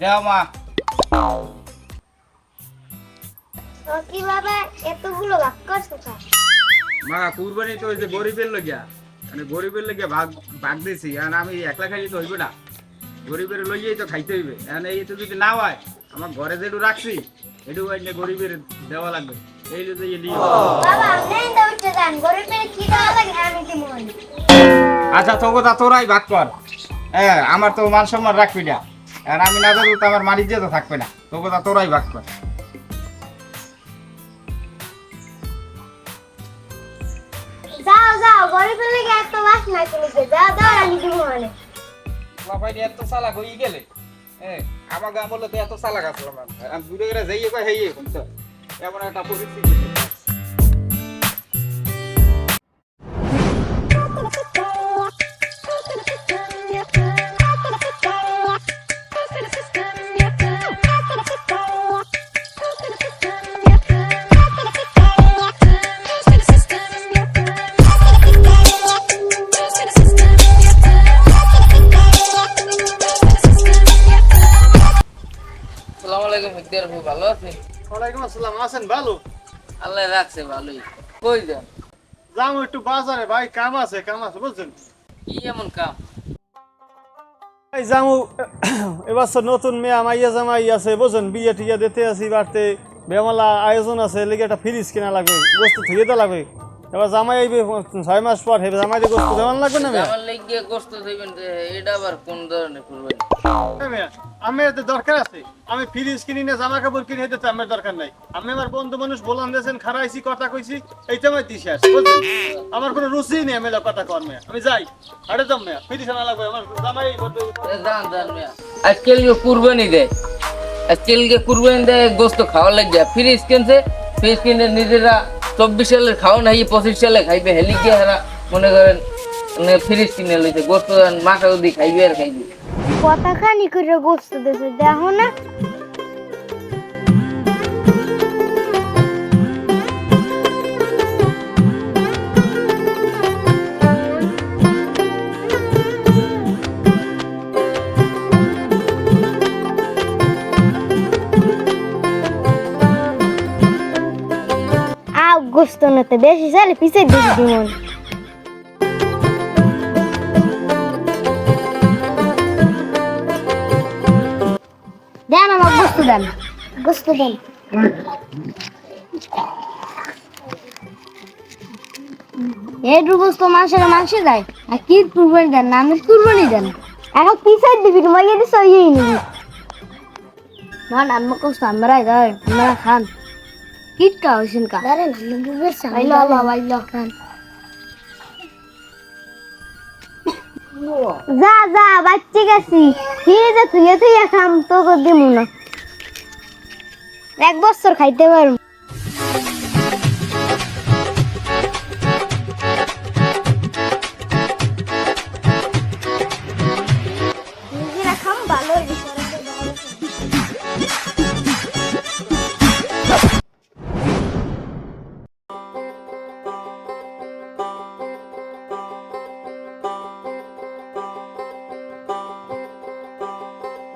দেও মা। তো কীভাবে এতগুলো ভাগ করছ মা কুরবানি তো যে গরিবের লগিয়া মানে গরিবের লগিয়া ভাগ ভাগ দিছি। আর আমি একলা খাইলে তো হইবে না। গরিবের লইয়েই তো খাইতে হইবে। এখন এই তো যদি না হয় আমার ঘরে যেটু রাখছি এটু আইনে গরিবের দেওয়া লাগবে। এই যে এই নিয়ে বাবা আপনি তো উঠে যান গরিবের কি দেওয়া লাগে আমি কি মনে আচ্ছা তোকে তা তোরাই ভাগ কর। হ্যাঁ আমার তো মান সম্মান রাখবি না। আর আমি না তো আমার মালিক তো থাকবে না। তা তোরাই ভাগ কর। যাও যাও গরিবের লাগে এত বাস না চলেছে যাও যাও আমি মনে। এত চালাক হয়ে গেলে? হ্যাঁ আমার গাঁ বললে তো এত চালাক আসলাম আমি দূরে গেলে যাইয়ে কয় হেইয়ে বুঝছ? এমন একটা পরিস্থিতি। সালাম আলাইকুম ইকদার ভাই ভালো আছেন? ওয়ালাইকুম আসসালাম। আছেন ভালো? আল্লাহ রাখছে ভালোই। কই যান? যাও একটু বাজারে। ভাই কাম আছে কাম আছে বুঝছেন? কি এমন কাম? ভাই যামু এবার নতুন মেয়া মাইয়া জামাই আছে বুঝছেন? বিয়ে টিয়া দিতে আসি বাড়তে। বেমালা আয়োজন আছে লেগে একটা ফ্রিজ কিনা লাগবে বস্তু থেকে লাগবে এবার জামাই আইবে ছয় মাস পর হেবে জামাই দিয়ে গোস্ত দেওয়ান লাগবে না আমার লেগে গোস্ত দিবেন যে এটা আবার কোন ধরনের করবেন? হ্যাঁ আমি এতে দরকার আছে। আমি ফ্রিজ কিনি না জামা কাপড় কিনে দিতে আমার দরকার নাই। আমি আমার বন্ধু মানুষ বলান দিয়েছেন খারাইছি কথা কইছি এইটা আমার দিশে আসে আমার কোনো রুচি নেই আমি কথা কর মেয়া। আমি যাই আরে যাম মেয়া ফ্রিজ আনা লাগবে আমার জামাই দান দান মিয়া। আজকাল কুরবানি দেয়। আজকাল কুরবানি দেয় গোস্ত খাওয়া লাগে। ফ্রিজ কিনছে ফ্রিজ কিনে নিজেরা চব্বিশ সালের খাওয়া নাই, পঁচিশ সালে খাইবে, হেলি গিয়ে হারা মনে করেন ফ্রিজ কিনে লইছে, গোস্ত মাথা অব্দি খাইবে আর খাইবে। কতখানি করে গোস্ত দেখো না। নতে বেশি চালে পিছে দিবি দিমন দেন আমার গোস্ত দেন গোস্ত দেন। এইটু গোস্ত যায়, আর কি কুরবানি দেন না আমি কুরবানি দেন। এখন পিছাই দিবি সইয়েই নিবি। কষ্ট আমরা আমরা খান। না বুবের সামনে আইলো বাবা আইলো খান যা যা বাচ্চা গেছি ফিরে তুই তুই খাম তো দিমু না এক বছর খাইতে পারব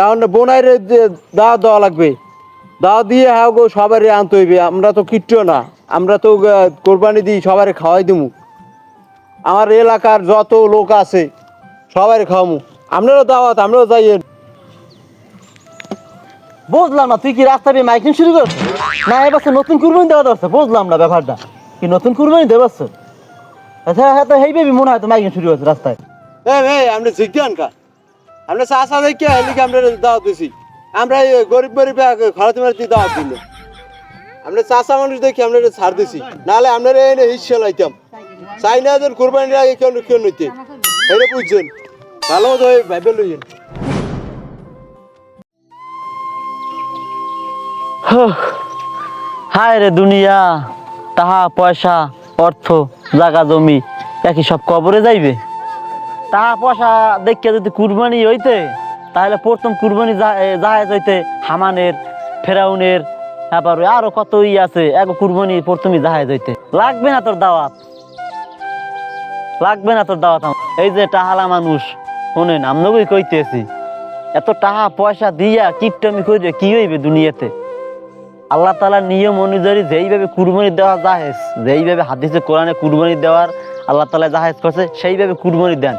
এখন বোনাইরে দাওয়াত দেওয়া লাগবে। দাওয়াত দিয়ে হ্যাঁ গো সবারই আনতে হইবে। আমরা তো কিচ্ছু না। আমরা তো কোরবানি দিই সবাই খাওয়াই দিমু। আমার এলাকার যত লোক আছে সবাই খাওয়ামু। আপনারও দাওয়াত আমরাও যাই বুঝলাম না তুই কি রাস্তা দিয়ে মাইকিং শুরু করছিস না এবার নতুন কুরবানি দেওয়া দরছে বুঝলাম না ব্যাপারটা। কি নতুন কুরবানি দেওয়া আচ্ছা হ্যাঁ তো হেই বেবি মনে হয় তো মাইকিং শুরু করছে রাস্তায়। আমরা জিজ্ঞান কা আমরা চাষা দেখে হেলিকে আমরা দাওয়াত দিছি। আমরা গরিব গরিব খরচ মারতে দাওয়াত দিল। আমরা চাষা মানুষ দেখি আমরা ছাড় দিছি। নাহলে আমরা এনে হিসেল আইতাম চাই না যেন কোরবানির আগে কেউ কেউ নিতে। এটা বুঝছেন? ভালো মতো ভাবে লইছেন হ্যাঁ। হায় রে দুনিয়া, তাহা পয়সা, অর্থ, জাগা, জমি, একই সব কবরে যাইবে? টাকা পয়সা দেখে যদি কুরবানি হইতে, তাহলে প্রথম কুরবানি জাহাজ হইতে হামানের, ফেরাউনের তারপর আরও কত ই আছে, এক কুরবানি প্রথমে জাহাজ হইতে। লাগবে না তোর দাওয়াত। লাগবে না তোর দাওয়াত এই যে টাহালা মানুষ, শোনেন আমনগই কইতেছি, এত টাকা পয়সা দিয়া কিপটামি করে কি হইবে দুনিয়াতে? আল্লাহ তালার নিয়ম অনুযায়ী যেইভাবে কুরবানি দেওয়া জাহেজ যেইভাবে হাদিসে কোরআনে কুরবানি দেওয়ার আল্লাহ তালা জাহেজ করছে, সেইভাবে কুরবানি দেন।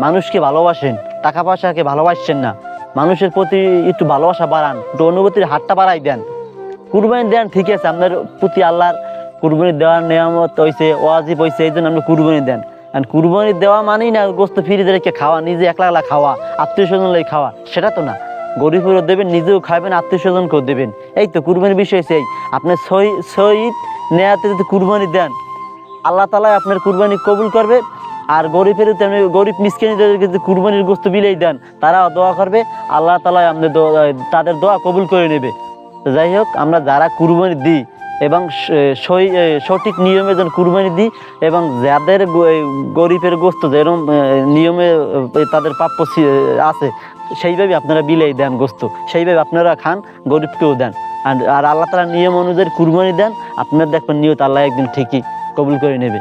মানুষকে ভালোবাসেন টাকা পয়সাকে ভালোবাসছেন না। মানুষের প্রতি একটু ভালোবাসা বাড়ান, একটু অনুভূতির হাতটা বাড়াই দেন। কুরবানি দেন, ঠিক আছে, আপনার প্রতি আল্লাহর কুরবানি দেওয়ার নিয়ামত হয়েছে ওয়াজিব হয়েছে এই জন্য আপনি কুরবানি দেন। আর কুরবানি দেওয়া মানেই না, গোস্ত ফিরিয়ে রেখে খাওয়া, নিজে একলা একলা খাওয়া আত্মীয় স্বজন লাগে খাওয়া, সেটা তো না। গরিবেরও দেবেন, নিজেও খাবেন আত্মীয় স্বজনকেও দেবেন। এই তো কুরবানির বিষয় সেই আপনি সহি- শহীদ নেয়াতে যদি কুরবানি দেন, আল্লাহ তালা আপনার কুরবানি কবুল করবে। আর গরিবের তেমনি গরিব মিসকিনদেরকে যদি কুরবানির গোস্ত বিলেই দেন। তারাও দোয়া করবে, আল্লাহ তালা আমাদের তাদের দোয়া কবুল করে নেবে। যাই হোক, আমরা যারা কুরবানি দিই এবং সঠিক নিয়মে যেন কুরবানি দিই এবং যাদের গরিবের গোস্ত যেরকম নিয়মে তাদের প্রাপ্য আছে, সেইভাবে আপনারা বিলেই দেন গোস্ত সেইভাবে আপনারা খান, গরিবকেও দেন। আর আল্লাহ তালা নিয়ম অনুযায়ী কুরবানি দেন আপনার দেখবেন নিয়ত আল্লাহ একদিন ঠিকই কবুল করে নেবে।